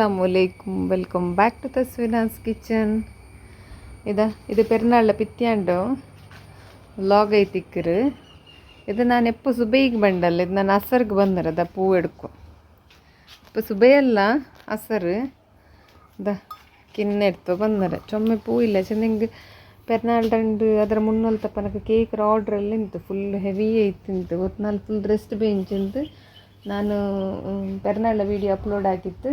അസ്സലാമലൈക്കും welcome back to തസ്വിനാസ് kitchen ഇതാ, ഇത് പെരുന്നാളിലെ പിത്തിയാണ്ടോ ಲಾಗ್ ಐತಿಕ್ಕರು ಇದು ನಾನು ಎಪ್ಪು ಸುಬೈಗೆ ಬಂಡಲ್ಲ ಇದು ನಾನು ಹಸರ್ಗೆ ಬಂದರೆ ಅದ ಪೂ ಎಡ್ಕೊ ಇಪ್ಪ ಸುಬೈಯಲ್ಲ ಹಸರು ದ ಕಿನ್ನ ಎಡ್ತೋ ಬಂದರೆ ಚೊಮ್ಮೆ ಪೂ ಇಲ್ಲ ಚೆಂದಂಗೆ ಪೆರ್ನಾಳ್ ದಂಡು ಅದರ ಮುನ್ನಲ್ ತಪ್ಪನಕ ಕೇಕ್ರ ಆರ್ಡ್ರಲ್ಲಿ ನಿಂತು ಫುಲ್ ಹೆವಿ ಐತಿ ನಿಂತು ಒತ್ನಾಲ್ ಫುಲ್ ರೆಸ್ಟ್ ಬೆಂಚ್ ಅಂತ ನಾನು ಪೆರ್ನಾಳ ವೀಡಿಯೋ ಅಪ್ಲೋಡ್ ಆಗಿತ್ತು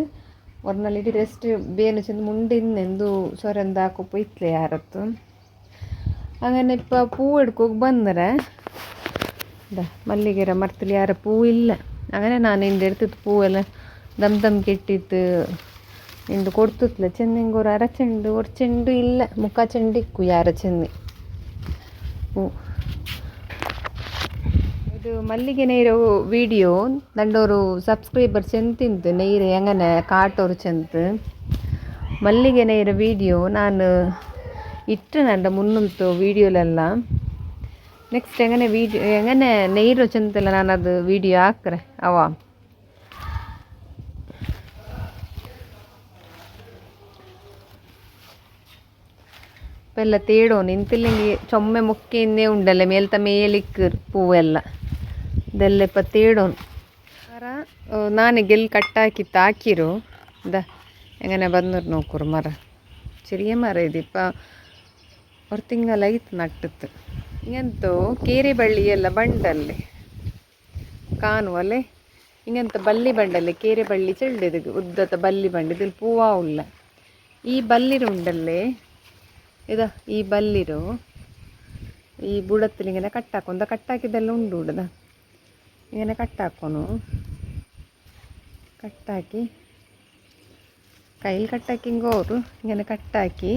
ಒರ್ನಲ್ಲಿ ಇಡೀ ರೆಸ್ಟ್ ಬೇನು ಚಂದ ಮುಂಡಿನ್ನೆಂದು ಸೊರೆಂದ ಕೊಪ್ಪ ಇತ್ತಲೇ ಯಾರತ್ತು. ಹಂಗನ್ನ ಇಪ್ಪ ಪೂ ಹಿಡ್ಕೋಗಿ ಬಂದರೆ ಮಲ್ಲಿಗೆರ ಮರ್ತಲ್ಲಿ ಯಾರ ಪೂ ಇಲ್ಲ. ಹಂಗನೆ ನಾನು ಹಿಂದೆ ಇರ್ತಿತ್ತು ಪೂ ಎಲ್ಲ ದಮ್ ದಮ್ ಕೆಟ್ಟಿತ್ತು. ಹಿಂದೆ ಕೊಡ್ತಿತ್ತಲ್ಲ ಚೆನ್ನಿಂಗೂರು ಅರ ಚೆಂಡು ಒರ್ ಚೆಂಡು ಇಲ್ಲ, ಮುಖ ಚೆಂಡಿಕ್ಕು ಯಾರ ಚೆಂದಿ ಹ್ಞೂ ಇದು ಮಲ್ಲಿಗೆ ನೀರು ವೀಡಿಯೋ ನಂಡೋರು ಸಬ್ಸ್ಕ್ರೈಬರ್ ಚಂತಿಂತ ನೀರು ಹೆಂಗನೆ ಕಾಟೋರು ಚೆಂತು. ಮಲ್ಲಿಗೆ ನೀರು ವಿಡಿಯೋ ನಾನು ಇಟ್ಟು ನಂಡ ಮುನ್ನಂತು ವೀಡಿಯೋಲೆಲ್ಲ ನೆಕ್ಸ್ಟ್ ಹೆಂಗನೆ ವೀಡಿಯೋ ಹೆಂಗನೆ ನೀರು ಚಂತಲ್ಲ ನಾನು ಅದು ವೀಡಿಯೋ ಹಾಕ್ರೆ, ಅವ. ಎಲ್ಲ ತೇಡೋ ನಿಂತಿಲ್ಲಿಂಗೆ ಚೊಮ್ಮೆ ಮುಕ್ಕಿಂದೇ ಉಂಡಲ್ಲ, ಮೇಲ್ತ ಮೇಲಿಕ್ಕ ಪೂವೆಲ್ಲ. ಇದೆಲ್ಲ ಇಪ್ಪ ತೇಡೋನು ಮರ ನಾನು ಗೆಲ್ ಕಟ್ಟಾಕಿತ್ತು ಹಾಕಿರು ದ ಹೆಂಗನೆ ಬಂದರು ನೋಕರು ಮರ ചെറിയ മരം ഇത് ഇപ്പം ഒരു തിങ്കളായിട്ട് നട്ടിത്ത് ഇങ്ങനത്തെ കേരി ಬಳ್ಳಿಯೆಲ್ಲ ಬಂಡಲ್ಲಿ ಕಾಣುವಲ್ಲೇ ഇങ്ങനത്തെ ಬಲ್ಲಿ ಬಂಡಲ್ಲಿ ಕೇರೆ ಬಳ್ಳಿ ಚೆಳ್ಳಿದು ಉದ್ದದ ಬಲ್ಲಿ ಬಂಡಿ ഇതിൽ പൂവാവില്ല ഈ ബല്ലിരുണ്ടല്ലേ ഇതാ ഈ ബല്ലിരു ഈ ബുടത്തിൽ ഇങ്ങനെ കട്ടാക്കും എന്താ കട്ടാക്കിയതെല്ലാം ഉണ്ട് ഇവിടുന്ന് ಇವನ್ನ ಕಟ್ ಹಾಕೋನು. ಕಟ್ ಹಾಕಿ. ಕೈಲಿ ಕಟ್ ಹಾಕಿ ಅವರು ಇವನ್ನ ಕಟ್ ಹಾಕಿ.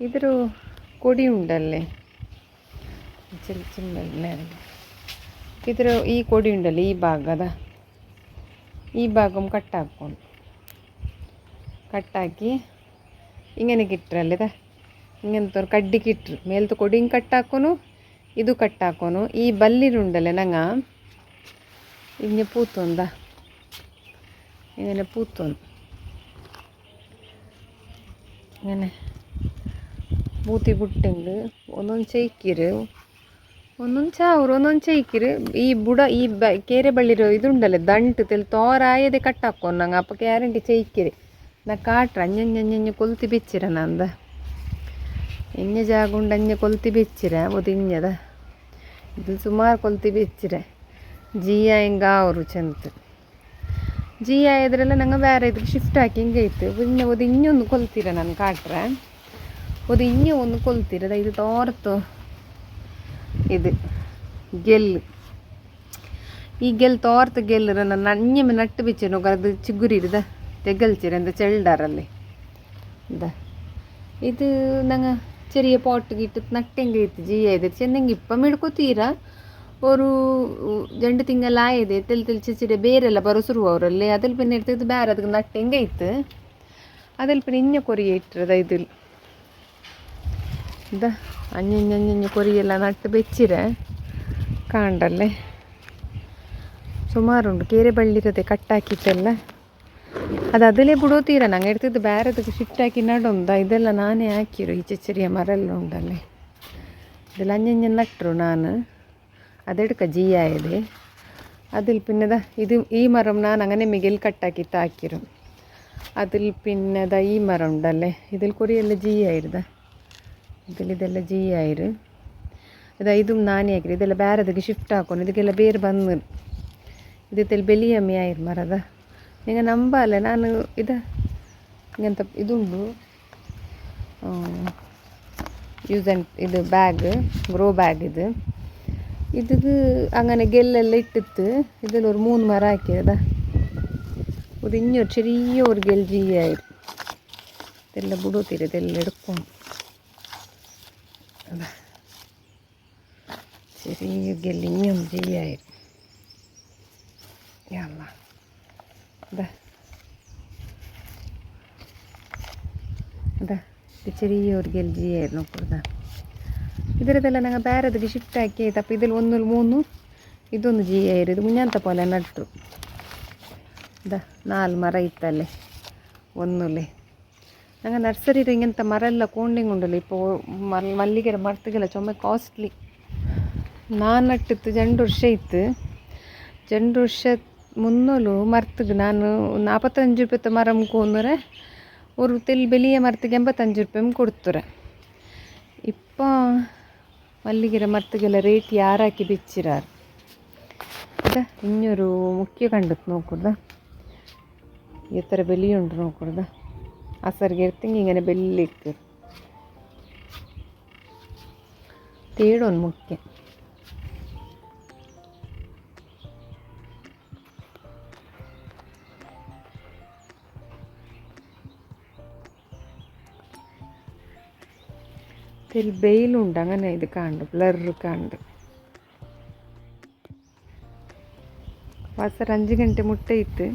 ಇದ್ರ ಕೊಡಿ ಉಂಡಲ್ಲೇ. ಚಿಲ್ ಚಿಲ್ಲ ಇದ್ರ ಈ ಕೊಡಿ ಉಂಡಲ್ಲಿ, ಈ ಭಾಗದ. ಈ ಭಾಗ ಕಟ್ ಹಾಕೋನು ಕಟ್ ಹಾಕಿ. ಇಂಗನೆ ಕಿಟ್ರಲ್ಲಿದ. ಇಂಗನ ತೋರ್ ಕಡ್ಡಿ ಕಿಟ್ರು. ಮೇಲ್ದು ಕೊಡಿ ಕಟ್ ಹಾಕೋನು. ഇത് കട്ടാക്കുന്നു ഈ ಬಲ್ಲಿರುണ്ടಲ್ಲ നങ്ങ ഇങ്ങനെ പൂത്തുന്നതാ ഇങ്ങനെ പൂത്തുന്നു ഇങ്ങനെ പൂത്തി പുട്ടുണ്ട് ഒന്നും ചെയ്ക്കരു ഒന്നും ചാവറ് ഒന്നും ചെയ്ക്കര് ഈ ബുട ഈ കേരെ ബള്ളിരോ ഇതുണ്ടല്ലോ ദണ്ട് തെൽ തോരായത് കട്ടാക്കോ നങ്ങ അപ്പോൾ കേരണ്ടി ചെയ്ക്കര് എന്നാൽ കാട്ടുറ ഞഞ്ഞഞ്ഞ് കൊളുത്തി വെച്ചിരണ എന്താ ಇನ್ನ ಜಾಗುಂಡು ಅಂಜ ಕೊಲ್ತಿ ಬೆಚ್ಚಿರ ಒದಿಂಜದ ಇದು ಸುಮಾರು ಕೊಲ್ತಿ ಬೆಚ್ಚಿರ ಜಿಯ ಹಿಂಗ ಅವರು ಚೆಂತ ಜಿಯ ಇದ್ರೆಲ್ಲ ನಂಗೆ ಬೇರೆ ಇದಕ್ಕೆ ಶಿಫ್ಟ್ ಹಾಕಿ ಹಿಂಗೆ ಇತ್ತು ಇನ್ನು ಅದು ಇನ್ನೊಂದು ಕೊಲ್ತೀರ ನಾನು ಕಾಟ್ರೆ ಅದು ಇನ್ನೂ ಒಂದು ಕೊಲ್ತೀರ ಇದು ತೋರ್ತು ಇದು ಗೆಲ್ಲು ಈ ಗೆಲ್ തോർത്ത് ಗೆಲ್ಲರ ನನ್ನ ಅನ್ಯಮ ನಟ್ಟು ಬಿಚ್ಚನು ಅದು ಚಿಗುರಿರಿದ ತೆಗಲ್ಚಿರ എന്താ ചെള്ളാറല്ലേ എന്താ ഇത് ഞങ്ങൾ ചെറിയ പോട്ട് കിട്ടും നട്ടെങ്കെയ്ത്ത് ജീയത് ചെന്നെങ്കിൽ ഇപ്പം ಹಿಡ್ಕೊತೀರ ഒരു രണ്ട് തിಂಗಳಾಯದೆ തെൽ തെൽ ചെച്ചിട്ട് ಬೇರೆಲ್ಲ ಬರೋ ಶುರುವವರಲ್ಲೇ അതിൽ പിന്നെ എടുത്തത് ಬೇರೆ ಅದಕ್ಕೆ നട്ടെങ്കെയ്ത്ത് അതിൽ പിന്നെ ഇഞ്ഞ കൊറിയേറ്റത് ഇതിൽ ഇതാ അഞ്ഞഞ്ഞഞ്ഞ് കൊറിയെಲ್ಲ നട്ട് വെച്ചിരെ ಕಾಂಡಲ್ಲೇ ಸುಮಾರುಂಟು ಕೇರೆ ಬಳ್ಳಿರದೆ ಕಟ್ಟಾಕಿದ್ದೆಲ್ಲ ಅದು ಅದಲ್ಲೇ ಬಿಡೋ ತೀರ ನಂಗೆ ಇಡ್ತಿದ್ದು ಬೇರೆದಕ್ಕೆ ಶಿಫ್ಟ್ ಹಾಕಿ ನಡೊಂದ ಇದೆಲ್ಲ ನಾನೇ ಹಾಕಿರು ಈಚೆ ಚಿರಿಯ ಮರ ಎಲ್ಲ ಉಂಟಲ್ಲಿ ಇದೆಲ್ಲ ಅಂಜಂಜ ನಟ್ಟರು ನಾನು അതെടുക്ക ജീയായത് അതിൽ പിന്നെതാ ഇത് ഈ മരം ഞാൻ അങ്ങനെ മികിൽ കട്ടാക്കിയിട്ട് ആക്കിരും അതിൽ പിന്നെതാ ഈ മരം ഉണ്ടല്ലേ? ഇതിൽ കുറിയെല്ലാം ജീയായിരുതാ ഇതിൽ ഇതെല്ലാം ജീയായിരു ഇതാ ഇതും നാനിയാക്കിരും ഇതെല്ലാം ബേരതൊക്കെ ഷിഫ്റ്റ് ആക്കണം ഇതൊക്കെല്ലാം പേര് വന്ന്. ഇതിൽ ബലിയമ്മയായിരു മരതാ ಈಗ ನಂಬಲ್ಲ ನಾನು ಇದು ಎಂತ ಇದುಂಡು ಯೂಸ್ ಆ್ಯಂಡ್ ಇದು ಬ್ಯಾಗ್ ಗ್ರೋ ಬ್ಯಾಗ್ ಇದು இதுக்கு அங்கே கெல்லெல்ல இட்டுத்து இதில் ஒரு மூணு மரம் ஆக்கியதா ஒரு இன்னொரு ചെറിയ ஒரு ഗെൽജി ആയിരുന്നു ഇതെല്ലാം ബുടത്തില്ല ഇതെല്ലാം എടുക്കും അതാ ചെറിയ ഗെല്ലിങ്ങും ചെയ്യായിരുന്നു യാ അതാ അതാ ഇത് ചെറിയൊരു ഗെൽജിയായിരുന്നു കൊടുത്ത ಇದರದೆಲ್ಲ ನಂಗೆ ಬೇರೆದಕ್ಕೆ ಶಿಫ್ಟ್ ಹಾಕಿ ಆಯ್ತಪ್ಪ ಇದ್ರಲ್ಲಿ ಒಂದು ಮೂನು ಇದೊಂದು ಜಿ ಆಯಿರು ಇದು ಮುಂಜಾಂತ ಪೋಲೆ ನಟ್ರು ದ ನಾಲ್ ಮರ ಇತ್ತಲ್ಲೇ ಒಂದುಲೆ ನಂಗೆ ನರ್ಸರಿದು ಇಂಗೆಂತ ಮರ ಎಲ್ಲ ಕೋಂಡಿಂಗ್ ಉಂಡಲ್ಲ ಇಪ್ಪ ಮಲ್ ಮಲ್ಲಿಗೆರ ಮರ್ತಿಗೆಲ್ಲ ಚೊಮ್ಮೆ ಕಾಸ್ಟ್ಲಿ ನಾನು ನಟ್ಟಿತ್ತು ಜಂಡು ವರ್ಷ ಇತ್ತು ಜಂಡು ವರ್ಷ ಮುನ್ನುಲು ಮರ್ತ್ ನಾನು ನಾಪತ್ತಂಜಿ ರುಪ್ಯೆತ ಮರಮ್ ಕೊಂದೆರೆ ಒರು ತೆಲ್ ಬೆಲಿಯೆ ಮರ್ತ್ ಗ್ ಎಂಬತ್ತಂಜಿ ರುಪ್ಯೆ ಮ್ ಇಪ್ಪ, ಮಲ್ಲಿಗೆರೆ ಮರ್ತ್ ರೇಟ್ ಯಾರ ಹಾಕಿ ಬಿಚ್ಚಿರಾರ್ ಇನ್ನೊರು ಮುಖ್ಯ ಕಂಡ್ ನೋಕುರ್ದ ಈ ತರ ಬೆಲಿ ಉಂಡ್ ನೋಕುರ್ದ ಆ ಸರ್ಗೆ ಎರ್ತಿಂಗ್ ಇಂಗನೆ ಬೆಲ್ಲಿಕ್ ತೇಡೊಂದ್ ಮುಖ್ಯ. ഇതിൽ വെയിലുണ്ട് അങ്ങനെ ഇത് കാണുന്നു ബ്ലർ കാണുന്നു ವಾಸರ ಅಂಜು ಗಂಟೆ ಮುಟ್ಟೆ ಇತ್ತು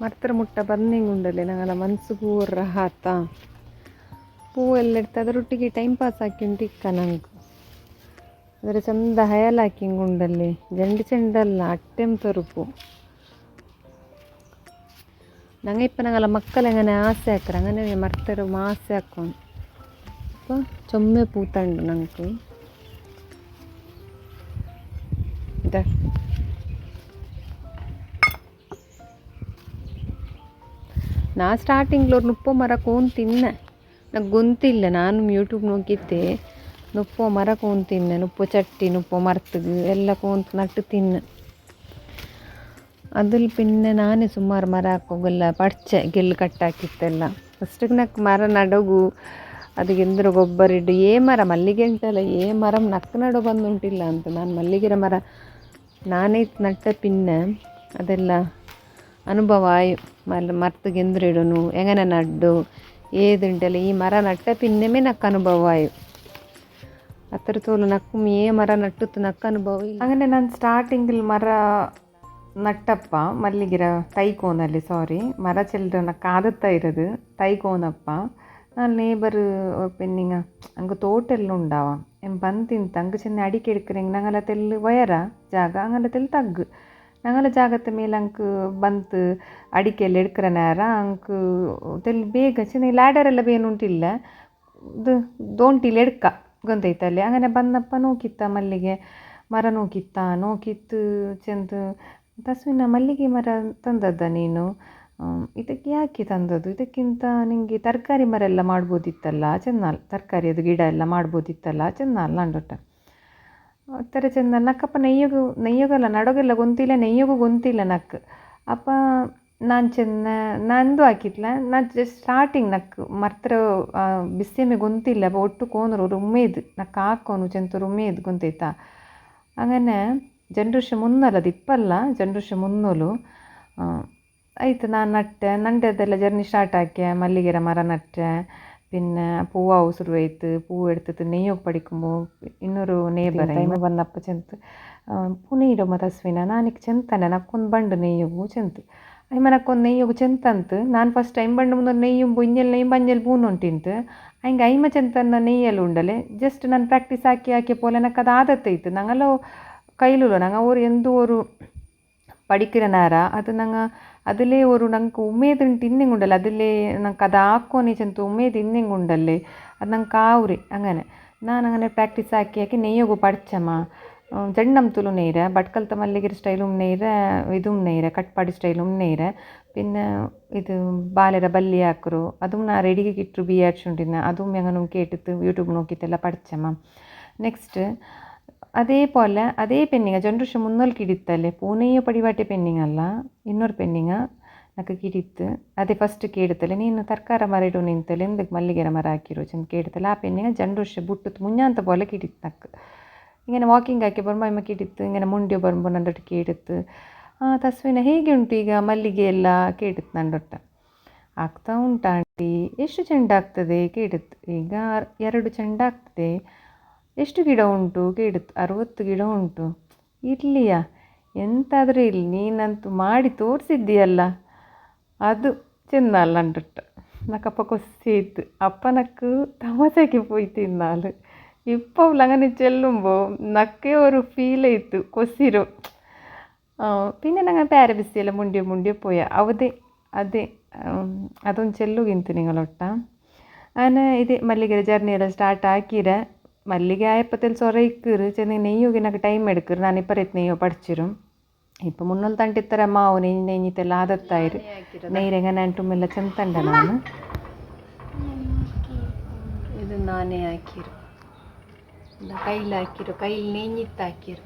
ಮರ್ತರ ಮುಟ್ಟ ಬಂದಿಂಗುಂಡಲೆ ನಂಗಲ ಮನ್ಸು ಪೂರ ಹಾತ ಪೂವೆಲ್ಲ ಇಡ್ತು ಅದರೊಟ್ಟಿಗೆ ಟೈಮ್ ಪಾಸ್ ಹಾಕಿ ಉಂಟು ಇಕ್ಕ ನಂಗೆ ಅದರ ಚಂದ ಹಯಲಾಕಿಂಗುಂಡಲ್ಲಿ ಜಂಡಿ ಚೆಂಡಲ್ಲ ಅಟ್ಟೆಂ ತರುಪು ನಂಗೆ ಇಪ್ಪ ನಂಗಲ್ಲ ಮಕ್ಕಳು ಹೆಂಗನೆ ಆಸೆ ಹಾಕ್ರೆ ಹಂಗನೇ ಮರ್ತರು ಆಸೆ ಹಾಕೊಂಡು ಅಪ್ಪ, ಚೊಮ್ಮೆ ಪೂತಂಡು ನಂಗೆ. ನಾ ಸ್ಟಾರ್ಟಿಂಗ್ಲೋರ್ ನುಪ್ಪೋ ಮರ ಕೂನ್ ತಿನ್ನ. ನಂಗೆ ಗೊಂತಿಲ್ಲ, ನಾನು ಯೂಟ್ಯೂಬ್ ನೋಕಿದ್ದೆ ನುಪ್ಪೊ ಮರ ಕೋನ್ ತಿನ್ನೆ ನುಪ್ಪೊ ಚಟ್ಟಿ ನುಪ್ಪೊ ಮರ್ತದು ಎಲ್ಲ ಕೋಂತ್ ನಟ್ಟು ತಿನ್ನೆ അതിൽ പിന്നെ ഞാൻ ಸುಮಾರು ಮರ ಹಾಕೋಗೆಲ್ಲ ಪಡ್ಚೆ ಗೆಲ್ಲು ಕಟ್ಟಾಕಿತ್ತೆಲ್ಲ ಫಸ್ಟಿಗೆ ನಕ್ ಮರ ನಡಗು ಅದಕ್ಕೆ ಎಂದ್ರ ಗೊಬ್ಬರ ಇಡು ಏ ಮರ ಮಲ್ಲಿಗೆ ಉಂಟಲ್ಲ ಏ ಮರ ನಕ್ಕ ನಡು ಬಂದುಂಟಿಲ್ಲ ಅಂತ ನಾನು ಮಲ್ಲಿಗೆರ ಮರ ನಾನೇ ನಟ್ಟ ಪಿನ್ನೆ ಅದೆಲ್ಲ ಅನುಭವ ಆಯು ಮಲ್ಲ ಮರ್ತಿಗೆ ಎಂದ್ರ ಇಡೋನು ಹೆಂಗನೆ ನಡ್ಡು ಏದುಂಟಲ್ಲ ಈ ಮರ ನಟ್ಟ ಪಿನ್ನೆಮೇ ನಕ್ಕ ಅನುಭವ ಆಯು ಹತ್ತಿರ ತೋಲು ನಕ್ಕು ಏ ಮರ ನಟ್ಟುತ್ತು ನಕ್ಕ ಅನುಭವ ಇಲ್ಲ അങ്ങനെ ನಾನು ಸ್ಟಾರ್ಟಿಂಗಲ್ಲಿ ಮರ ನಟ್ಟಪ್ಪ ಮಲ್ಲಿಗಿರ ತೈಕೋನಲ್ಲಿ ಸಾರಿ ಮರ ಚಿಲ್ಡ್ರನ ಕಾದತ್ತ ಇರೋದು ತೈಕೋನಪ್ಪ ನಾನು ನೇಬರ್ ಪೆನ್ನಿಂಗ ಅಂಗ ತೋಟೆಲ್ಲ ಉಂಡಾವ ಎಂ ಬಂತಿಂತ ಅಂಗ ಚೆನ್ನ ಅಡಿಕೆ ಎಡ್ಕರೆಂಗ್ ನಂಗಲ ತೆಲ್ಲು ವಯರ ಜಾಗ ಅಂಗಲ ತೆಲ್ ತಗ್ಗು ನಂಗಲ ಜಾಗತ್ತ ಮೇಲೆ ಅಂಕ್ ಬಂತು ಅಡಿಕೆ ಎಲ್ಲ ಎಡ್ಕರ ನೇರ ಅಂಕ್ ತೆಲ್ ಬೇಗ ಚೆನ್ನ ಲ್ಯಾಡರ್ ಎಲ್ಲ ಬೇನುಂಟಿಲ್ಲ ಇದು ಗೊಂದೈತಲ್ಲಿ ಅಂಗನೆ ಬಂದಪ್ಪ ನೋಕಿತ್ತ ಮಲ್ಲಿಗೆ. ಮರ ನೋಕಿತ್ತ, ನೋಕಿತ್ತು ಚೆಂದ. ತಸ್ವಿನ ಮಲ್ಲಿಗೆ ಮರ ತಂದದ್ದ ನೀನು? ಇದಕ್ಕೆ ಯಾಕೆ ತಂದದ್ದು? ಇದಕ್ಕಿಂತ ನಿನಗೆ ತರಕಾರಿ ಮರ ಎಲ್ಲ ಮಾಡ್ಬೋದಿತ್ತಲ್ಲ? ಚೆನ್ನ ತರಕಾರಿಯದು ಗಿಡ ಎಲ್ಲ ಮಾಡ್ಬೋದಿತ್ತಲ್ಲ? ಚೆನ್ನ ಅಲ್ಲಾಂಡೊಟ್ಟ ಅತ್ತರ ಚೆಂದ ನಕ್ಕಪ್ಪ, ನೆಯ್ಯಗು, ನೆಯ್ಯಗಲ್ಲ, ನಡುಗೆಲ್ಲ ಗೊಂತಿಲ್ಲ, ನೆಯ್ಯಗೂ ಗೊಂತಿಲ್ಲ ನಕ್ಕ ಅಪ್ಪ ನಾನು ಚೆನ್ನ ನಂದು ಹಾಕಿತ್ಲ ನಾನು ಜಸ್ಟ್ ಸ್ಟಾರ್ಟಿಂಗ್ ನಕ್ಕು ಮರ್ತ್ರ ಬಿಸ್ಸೆಮೆ ಗೊಂತಿಲ್ಲ ಒಟ್ಟು ಕೋನರು ഒരു ഉമ്മേത് നക്ക് ആക്കോന്നു ചെന്തൊരു ഉമ്മേത് ಗೊಂತೈತಾ അങ്ങനെ ಜನ್ರುಷ ಮುನ್ನೋಲು ಅದು ಇಪ್ಪಲ್ಲ ಜನ್ರುಷ ಮುನ್ನೋಲು ಆಯ್ತು ನಾನು ನಟ್ಟೆ ನಂಟೆದೆಲ್ಲ ಜರ್ನಿ ಸ್ಟಾರ್ಟ್ ಆಕೆ ಮಲ್ಲಿಗೆರ ಮರ ನಟ್ಟೆ പിന്നെ പൂവാവും ശുരുവായിട്ട് പൂവ് എടുത്തിട്ട് നെയ്യൊക്കെ പഠിക്കുമ്പോൾ ಇನ್ನೊರು ನೇಬರ್ ಟೈಮ್ ಬಂದಪ್ಪ ಚೆಂತ ಪೂ ನೆಯ್ಯಡಮ್ಮ ತಸ್ವಿನ ನಾನಿಕ್ ಚೆಂತನೆ ನಕ್ಕೊಂದು ಬಂಡು ನೆಯ್ಯಗು ಐಮನಕ್ಕೊಂದು ನೆಯ್ಯೋಗು ಚೆಂತಂತು ನಾನು ಫಸ್ಟ್ ಐಮ್ ಬಂಡ ಮುಂದೊಂದು ನೆಯ್ಯು ಇಂಜೆಲ್ ನೆಯ್ಯು ಬಂಜೆಲ್ ಬೂನುಂಟಿಂತು ಹಂಗೆ ಐಮ ಚೆಂತನ್ನ ನೆಯ್ಯಲು ಉಂಡಲೆ ಜಸ್ಟ್ ನಾನು ಪ್ರಾಕ್ಟೀಸ್ ಹಾಕಿ ಹಾಕಿ ಪೋಲೆ ನನಗೆ ಅದು ಆದತ್ತೈತು ನಂಗೆಲ್ಲ ಕೈಲುಲ ನಂಗೆ ಅವರು ಎಂದೂ ಅವರು படிக்கிறனாரா அது நாங்கள் அதிலே ஒரு நமக்கு உமேதுன்ட்டு இன்னும் உண்டல்ல அதிலே நாங்கள் அது ஆக்கோனே செந்து உமேது இன்னும் உண்டல்லே அது நாங்கள் காவுரி அங்கே நான் அங்கே ப்ராக்டிஸ் ஆக்கி ஆக்கி நெய்யோகு படித்தம்மா ചെണ്ടമത്തലും നെയ്ത് ഭട്ട്കലത്തെ മല്ലികര സ്റ്റൈലും നെയ്ത് ഇതും നെയ്ത് കട്ട്പാടി സ്റ്റൈലും നെയ്ത് പിന്നെ ഇത് ബാലര ബല്ലിയാക്കറു അതും നാ റെഡിക്ക് കിട്ടു ബിയാച്ചുണ്ടിന് അതും ഞങ്ങൾ കേട്ടിട്ട് യൂട്യൂബ് നോക്കിയിട്ടെല്ലാം പഠിച്ചമ്മ നെക്സ്റ്റ് അതേപോലെ അതേ പെണ്ണിങ്ങ ജനറേഷൻ മുന്നോൽ കിടിത്തല്ലേ പൂനെയെ പടിവാട്ടിയ പെണ്ണിങ്ങല്ല ഇന്നൊരു പെണ്ണിങ്ങ నాకు కిడిత్ అదే ఫస్ట్ కేడతలే నేను తర్కార మరడు నింతలే ఎందుకు మల్లిగెర మర హాకిరోజు కేడతలే ఆ పెన్నిగా జండ్రుష బుట్టుత్ ముంజాంత పోలే కిడిత్ నాకు ಇಂಗೆ ವಾಕಿಂಗ್ ಹಾಕಿ ആക്കി ബർമ്മ കേട്ടിತ್ತು ഇങ്ങനെ ಮುಂಡಿ ബർമ്പ നನ್ನೊಟ್ಟು ಕೇಳಿತ್ತು ತಸ್ವಿನ ಹೇಗೆ ಉಂಟು ಈಗ ಮಲ್ಲಿಗೆ ಎಲ್ಲ ಕೇಳಿತ್ತು ನನ್ನೊಟ್ಟ ಆಗ್ತಾ ಉಂಟು ಆಂಟಿ ಎಷ್ಟು ಚೆಂಡ ಆಗ್ತದೆ ಕೇಳಿತ್ತು ಈಗ ಎರಡು ಚೆಂಡ ಆಗ್ತದೆ ಎಷ್ಟು ಗಿಡ ಉಂಟು ಕೇಳಿತ್ತು ಅರವತ್ತು ಗಿಡ ಉಂಟು ಇರಲಿಯ ಎಂತಾದರೂ ಇಲ್ಲಿ ನೀನಂತೂ ಮಾಡಿ ತೋರಿಸಿದ್ದೀಯಲ್ಲ ಅದು ಚೆನ್ನ ಅಲ್ಲ ಅಂಟುಟ್ಟ ನಕ್ಕಪ್ಪ ಕೊಸ್ಸಿ ಇತ್ತು ಅಪ್ಪನಕ್ಕು ಪೋಯ್ತು ಇನ್ನಾಲು ഇപ്പം അങ്ങനെ ചെല്ലുമ്പോൾ നക്കേ ഒരു ഫീൽ ഫീലെത്തു കൊസിരും. പിന്നെ അങ്ങനെ പാരബിസ്റ്റിയെല്ലാം മുണ്ടിയോ മുണ്ടിയോ പോയാൽ അവധി അതെ അതും ചെല്ലു ഇന്നു നിങ്ങളൊട്ടാ. അങ്ങനെ ഇത് മല്ലിക ജർണിയെല്ലാം സ്റ്റാർട്ട് ആക്കിയിര. മല്ലിക ആയപ്പത്തേൽ സൊറയിക്കീറ് ചെന്ന് നെയ്യോ ഇങ്ങനെ ടൈം എടുക്കരു ഞാനിപ്പം എത്തി നെയ്യോ പഠിച്ചിരും. ഇപ്പം മുന്നിൽ തണ്ടി ഇത്ര മാവ് നെയ്യ് നെയ്യത്തെല്ലാം ആദത്തായിരു. നെയ്യെങ്ങനെ ചെന്തണ്ടാണ് ഇത് നാനെ ആക്കിയിരുന്നു ಇಲ್ಲ ಕೈಲಿ ಹಾಕಿರು ಕೈಲಿ ನೇಂಜಿತ್ತು ಹಾಕಿರು.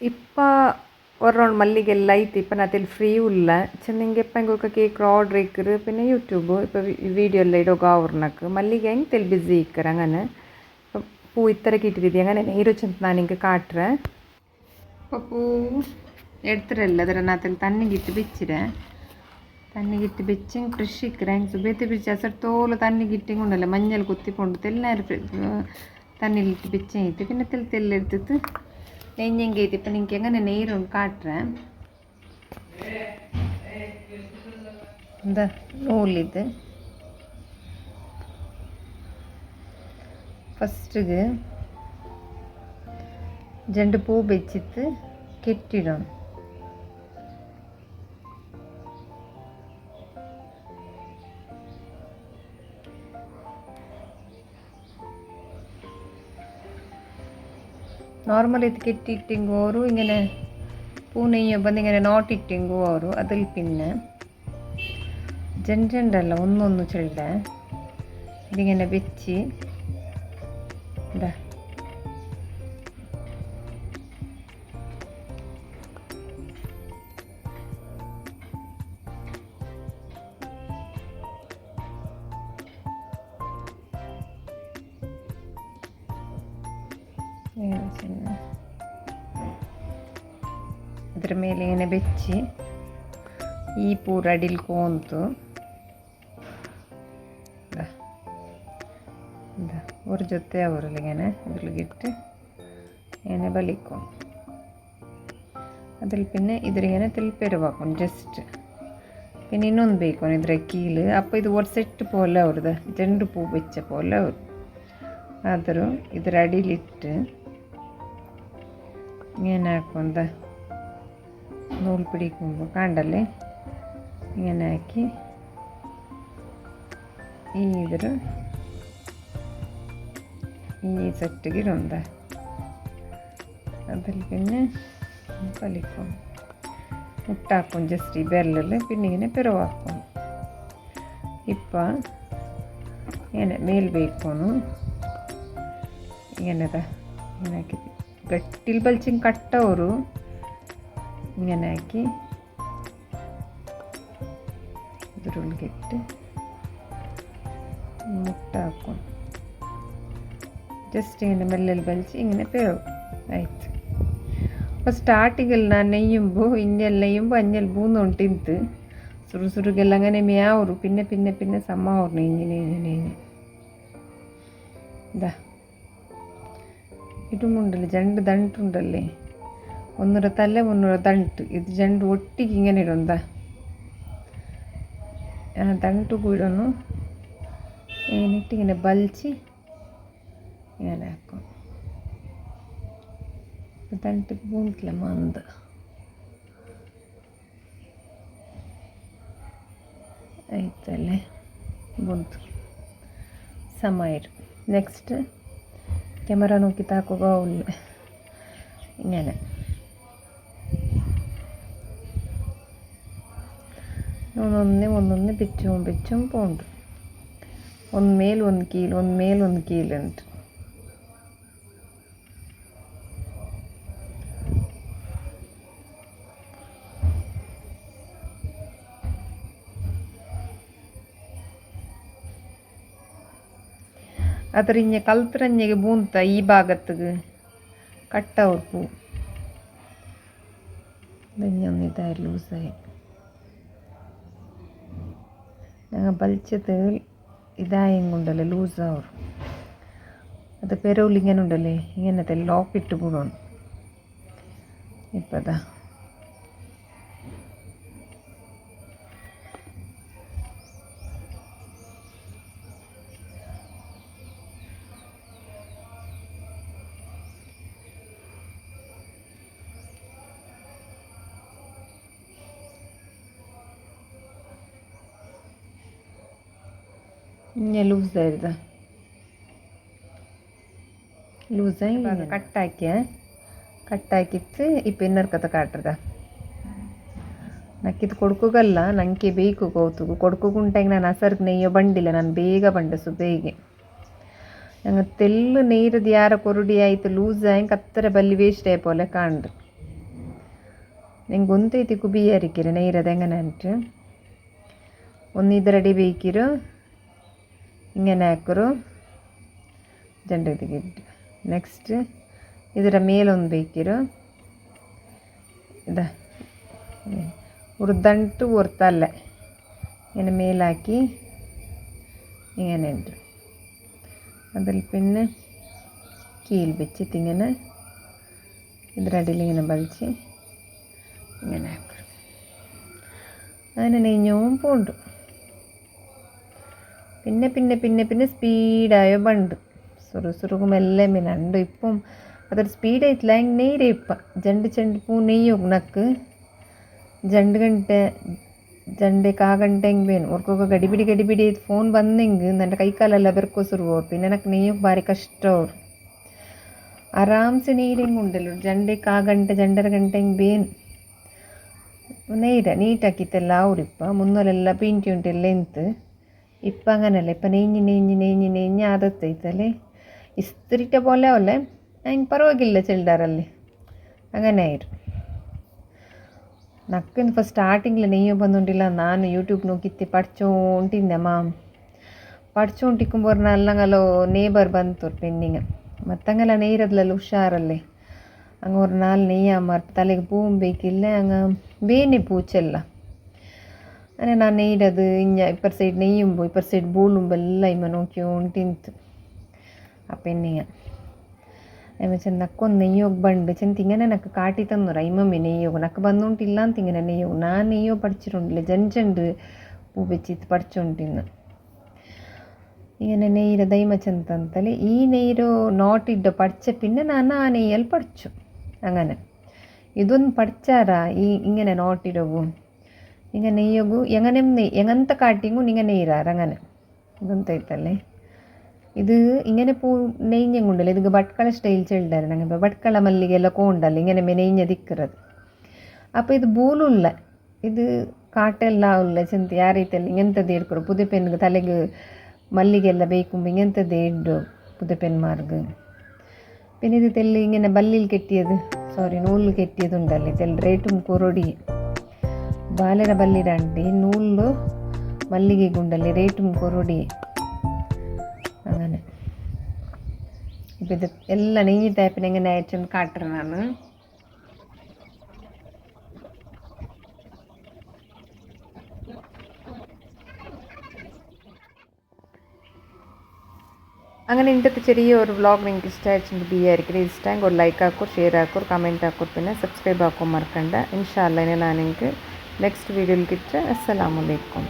ಇಪ್ಪ ஒருரோண்டு மல்லிகை லைத் இப்போ நான் தெரியல ஃப்ரீ உள்ள சரி நீங்கள் இப்போ எங்களுக்கு கேக் ஆர்டர் இருக்குது பின்ன யூடியூபு இப்போ வீடியோவில் இடோகா உருனக்கு மல்லிகை எங்கே தெரியல பிஸி இருக்கிறேன் அங்கே இப்போ பூ இத்தரை கிட்டிருது எங்கே நேரச்சந்த் நான் இங்கே காட்டுறேன் இப்போ பூ எடுத்துடல அதில் நான் தெரியல தண்ணி கிட்டு பிச்சுறேன் തന്നെ കിട്ടി ബെച്ചിങ് ഫ്രഷ് ഇക്കറാങ് സുബേത്ത് ബിച്ച് അസത്തോല തന്നെ കിട്ടിയും കൊണ്ടല്ല മഞ്ഞൾ കുത്തിപ്പോണ്ട് എല്ലാവരും തണ്ണിലിട്ട് ബെച്ചിങ്ങിട്ട് പിന്നെ തെൽ തെല്ലെടുത്തിട്ട് നെയ്ഞ്ഞെങ്കി ആയിട്ട് ഇപ്പം നിങ്ങൾക്ക് എങ്ങനെ നെയ്റും കാട്ടുറേൻ എന്താ നൂലിത് ஃபஸ்ட்டுக்கு ரெண்டு பூ வச்சுட்டு கெட்டிடணும் നോർമൽ എത്തിക്കെറ്റ് ഇട്ടിങ്കോരു ഇങ്ങനെ പൂനെയ്യ വന്നിങ്ങനെ നോട്ടിട്ടിങ്കോരു അതിൽ പിന്നെ ജെൻജെണ്ടല്ല ഒന്നൊന്ന് ചെള്ള ഇതിങ്ങനെ വെച്ച്. ഇതാ. ಹಚ್ಚಿ ಈ ಪೂರ ಅಡಿಲ್ಕೊಂತು ഒരു ജൊത്തെ ആവറില്ല ഇങ്ങനെ ഇതിലേക്കിട്ട് ഇങ്ങനെ വലിക്കും. അതിൽ പിന്നെ ഇതിലിങ്ങനെ തിൽപ്പേരുവാക്കും ജസ്റ്റ് പിന്നെ ഇന്നൊന്ന് ബേക്കും ഇതിലെ കീൽ. അപ്പോൾ ഇത് ഒരു സെറ്റ് പോലെ ആവരുത് രണ്ട് പൂ വെച്ച പോലെ ആവും. അതൊരു ഇതിലടിയിലിട്ട് ഇങ്ങനെ ആക്കും എന്താ നൂൽ പിടിക്കുമ്പോൾ കണ്ടല്ലേ? ഇങ്ങനെ ആക്കി. ഈ ഇതൊരു ഈ സെറ്റ് കിടണ്ട അതിൽ പിന്നെ പലിക്കും മുട്ടാക്കും ജസ്റ്റ് ഈ ബെല്ലിൽ പിന്നെ ഇങ്ങനെ പിറവാക്കും. ഇപ്പം ഇങ്ങനെ മേൽ വേക്കണം ഇങ്ങനെതാ ഇങ്ങനെ ഗട്ടിൽ വലിച്ചും കട്ട ഒരു ഇങ്ങനെ ആക്കി ഉരുളിയിട്ട് മുട്ടാക്കും. ജസ്റ്റ് ഇങ്ങനെ മെല്ലൽ വലിച്ച് ഇങ്ങനെ പേവും ആയിട്ട് അപ്പോൾ സ്റ്റാർട്ടിങ്ങിൽ ഞാൻ നെയ്യുമ്പോൾ ഇഞ്ഞൽ നെയ്യുമ്പോൾ അഞ്ഞൽ മൂന്നുകൊണ്ടിരുത് സുറുസുറുകെല്ലാം അങ്ങനെ മേയാവൂറും. പിന്നെ പിന്നെ പിന്നെ സമ്മാവൂറിന് ഇങ്ങനെ ഇങ്ങനെ ഇങ്ങനെ ഇതാ ഇടുമുണ്ടല്ലേ? രണ്ട് ദണ്ടുണ്ടല്ലേ? ഒന്നര തല ഒന്നര ದಂಟು ಇದು ಜಂಡು ಒಟ್ಟಿಗೆ ഇങ്ങനെ ಇಡೊಂದ ದಂಟು കൂടൊന്നു എന്നിട്ട് ഇങ്ങനെ ബൽച്ച് ഇങ്ങനെ ആക്കും ದಂಟಿಗೆ ಬೂಂಟ್ಲೆ ಮಂದ ಆಯ್ತಲ್ಲೇ ಬಂತು ಸಮ ಇರು ನೆಕ್ಸ್ಟ್ ക്യാമറ നോക്കി താക്കുക ಒಂದನ್ನೇ ಒಂದೊಂದನ್ನೇ ಬಿಚ್ಚು ಬಿಚ್ಚಂಪ ಉಂಟು ಒಂದು ಮೇಲೆ ಒಂದು ಕೀಲು ಒಂದು ಮೇಲೆ ಒಂದು ಕೀಲು ಉಂಟು ಅದರ ಇಂಜೆ ಕಲ್ತರಂಜೆಗೆ ಬೂಂತ ಈ ಭಾಗತ್ತಿಗೆ ಕಟ್ಟ ಅವ್ರು ಪೂ ಧನ್ಯ ಲೂಸಾಯಿ പലിച്ചത് ഇതായും കൊണ്ടല്ലേ ലൂസാവും അത് പെരോൾ ഉണ്ടല്ലേ ഇങ്ങനത്തെ ലോക്കിട്ട് കൂടെ ഉണ്ട് ഇപ്പം അതാ ലൂസ് ആയിരുത ലൂസായി കട്ടാക്കിയ ಕಟ್ಟಾಕಿತ್ತು ಈ ಪೆನ್ನರ್ ಕಥ ಕಾಟ್ರದ ನಕ್ಕಿದು ಕೊಡ್ಕೋಗಲ್ಲ ನನಗೆ ಬೇಕು ಕೌತುಕು ಕೊಡ್ಕೋಗುಂಟಾಗ ನಾನು ಹಸರ್ಗೆ ನೆಯ್ಯೋ ಬಂಡಿಲ್ಲ ನಾನು ಬೇಗ ಬಂಡಸು ಬೇಗೆ ನಂಗೆ ತೆಲ್ಲು നെയ്യത് ಯಾರ ಕೊರುಡಿ ಆಯ್ತು ಲೂಸ್ ಆಯ್ ಕತ್ತರ ಬಲ್ಲಿ ವೇಸ್ಟ್ ಆಯ್ പോലെ ಕಾಣ್ದು ನಂಗೆ ಗೊತ್ತೈತಿ ಕುಬಿಯಾರಿಕಿರ നെയ്യത് എങ്ങനെ ಅಂಟು ഒന്ന് ഇതിരടി ಬೇಕಿರು ಹಿಂಗೆ ಹಾಕಿರು ಜಂಡ ನೆಕ್ಸ್ಟ್ ಇದರ ಮೇಲೊಂದು ಬೇಕಿರು ಇದ ಹುರಿದಂಟು ಹುರ್ತಲ್ಲ ഇങ്ങനെ മേലാക്കി ഇങ്ങനെ ഉണ്ട്. അതിൽ പിന്നെ കീൽ വെച്ചിട്ട് ഇങ്ങനെ ഇതിനടിയിൽ ഇങ്ങനെ വലിച്ച് ഇങ്ങനെ ആക്കും. അതിന് നെയ്ഞ്ഞവും പൂണ്ടു. പിന്നെ പിന്നെ പിന്നെ പിന്നെ സ്പീഡായ ബണ്ട് സുറു സുറുകും എല്ലാം പിന്നെ ഉണ്ട് ഇപ്പം ಅದ್ರ ಸ್ಪೀಡ್ ಐತ್ಲ ಹೆಂಗೆ ನೀರೇ ಇಪ್ಪ ಜಂಡು ಚೆಂಡು ಪೂ ನೆಯ್ಯಿ ಹೋಗಿ ನಕ್ಕು ಜಂಡು ಗಂಟೆ ಜಂಡೆ ಕಾಗಂಟೆ ಗಂಟೆ ಹೆಂಗೆ ಬೇನು ಅವ್ರಿಗೋಗ ಗಡಿಬಿಡಿ ಗಡಿಬಿಡಿ ಐತೆ ಫೋನ್ ಬಂದಂಗೆ ನನ್ನ ಕೈ ಕಾಲೆಲ್ಲ ಬೆರ್ಕೋಸ್ರು ಅವ್ರು പിന്നെ ನನಗೆ നെയ്യൊക്കെ ಭಾರಿ ಕಷ್ಟ ಅವ್ರು ಆರಾಮ್ಸೆ ನೀರು ಹೆಂಗೆ ಉಂಡಲ್ಲ ಜಂಡೆ ಕಾ ಗಂಟೆ ಜಂಡರ ಗಂಟೆ ಹೆಂಗೆ ಬೇನು നെയ്ര നീറ്റാക്കിത്തെല്ല ഔരിപ്പ മുന്നോലെല്ല പീൻറ്റി ഉണ്ടില്ല എന്ത് ഇപ്പം അങ്ങനല്ല? ഇപ്പം നെയ്ഞ്ഞ് നെയ്ഞ്ഞ് നെയ്ഞ്ഞ് നെയ്ഞ്ഞ് ആദത്തൈത്തല്ലേ ഇസ്തിരിട്ട പോലെ അവല്ലേ അതിന് ಪರವಾಗಿಲ್ಲ ചിൽഡറല്ലേ അങ്ങനെ ആയിരുന്നു നക്കിന് ഇപ്പോൾ സ്റ്റാർട്ടിങ്ങിൽ നെയ്യോ വന്നുകൊണ്ടില്ല ഞാൻ യൂട്യൂബ് നോക്കിത്തി പഠിച്ചോണ്ടിരുന്ന മാം. പഠിച്ചോണ്ടിരിക്കുമ്പോൾ നല്ലങ്ങലോ ನೇಬರ್ ಬಂತು ಪೆನ್ನಿಂಗ ಮತ್ತಂಗೆಲ್ಲ ನೇಯ್ರದ್ಲಲ್ಲಿ ಹುಷಾರಲ್ಲೇ ಹಂಗೆ ಒಂದು ನಾಲ್ നെയ്യാൻ മറപ്പ് തലയ്ക്ക് പൂവും വെക്കില്ല അങ്ങ് വേനെ പൂച്ചല്ല. അങ്ങനെ ನಾನು നെയ്തത് ഇഞ്ഞ ഇപ്പർ സൈഡ് നെയ്യുമ്പോൾ ഇപ്പർ സൈഡ് ബോളുമ്പോൾ എല്ലാം ഇമ്മ നോക്കിയോണ്ടിಂತು അപ്പം എന്നെയ്യാൻ എമ്മ ചെന്ന് നಕ್ಕೊಂದು നെയ്ಯೋಗಿ ಬಂಡು ചെന്ന് തിങ്ങനെ നക്ക് കാട്ടി തന്നു ഇമ്മമ്മ നെയ്യോഗ നക്ക് വന്നോണ്ടില്ല എന്ന് തിങ്ങനെ നെയ്യോഗ ഞാൻ നെയ്യോ പഠിച്ചിട്ടുണ്ടില്ല ജൻജണ്ട് പൂ വെച്ചിട്ട് പഠിച്ചോണ്ടിന്ന് ഇങ്ങനെ നെയ്ര ദൈമ ചെന്നതല്ലേ ഈ നെയ്രോ നോട്ടിഡോ പഠിച്ച പിന്നെ ഞാൻ ആ നെയ്യൽ പഠിച്ചു. അങ്ങനെ. ഇതൊന്നും പഠിച്ചാരാ ഈ ഇങ്ങനെ നോട്ടിടവും ഇങ്ങനെ നെയ്യകു എങ്ങനെ നെയ് എങ്ങനത്തെ കാട്ടിങ്ങു ഇങ്ങനെ നെയ്യറാറ് അങ്ങനെ ഇതൊന്നും ഇത് ഇങ്ങനെ പൂ നെയ്ഞ്ഞം കൊണ്ടല്ല ഇത് ഭട്കള സ്റ്റൈൽ ചെല്ലായിരുന്നു അങ്ങനെ ഭട്കള മല്ലികയെല്ലാം കോണ്ടല്ല ഇങ്ങനെ നെയ്ഞ്ഞ ദിക്കറത് അപ്പോൾ ഇത് ಬೂಲುಲ್ಲ ಇದು ಕಾಟೆಲ್ಲ ಉಲ್ಲ ಚೆಂತ ಯಾರೈತಲ್ಲ ಇಂಗೆಂಥದ್ದು ಹೇಳ್ಕೊಡು ಪುದೆ ಪೆನ್ಗೆ ತಲೆಗೆ മല്ലികയെല്ലാം ಬೇಕುಂಬ ഇങ്ങനത്തെ ഇട്ടു പുതുപ്പെൻ മാർഗ് പിന്നെ ഇത് തെല്ല് ഇങ്ങനെ ബല്ലിൽ കെട്ടിയത് സോറി നൂലിൽ കെട്ടിയതുണ്ടല്ലേ തെല്ല് റേറ്റും കുറൊടി బాలెర బల్లిరండి నూళ్ళు మల్లిగి గుండలి రేటు కొరొడి അങ്ങനെ ഇപ്പം ഇത് എല്ലാം ഈ ടൈപ്പിന് എങ്ങനെ അയച്ചെന്ന് അങ്ങനെ ഇന്നത്തെ ചെറിയ ഒരു വ്ളോഗ് നിങ്ങൾക്ക് ബി ബിയായിരിക്കും ഇഷ്ടമെങ്കിൽ ഒരു ലൈക്ക് ആക്കൂ ഷെയർ ആക്കൂ കമന്റ് ആക്കൂ പിന്നെ സബ്സ്ക്രൈബ് ആക്കൂ മറക്കണ്ട ഇൻഷാല്ല ഞാൻ നിങ്ങൾക്ക് നെക്സ്റ്റ് വീഡിയോയിൽ കിട്ടുക അസ്സലാമലൈക്കും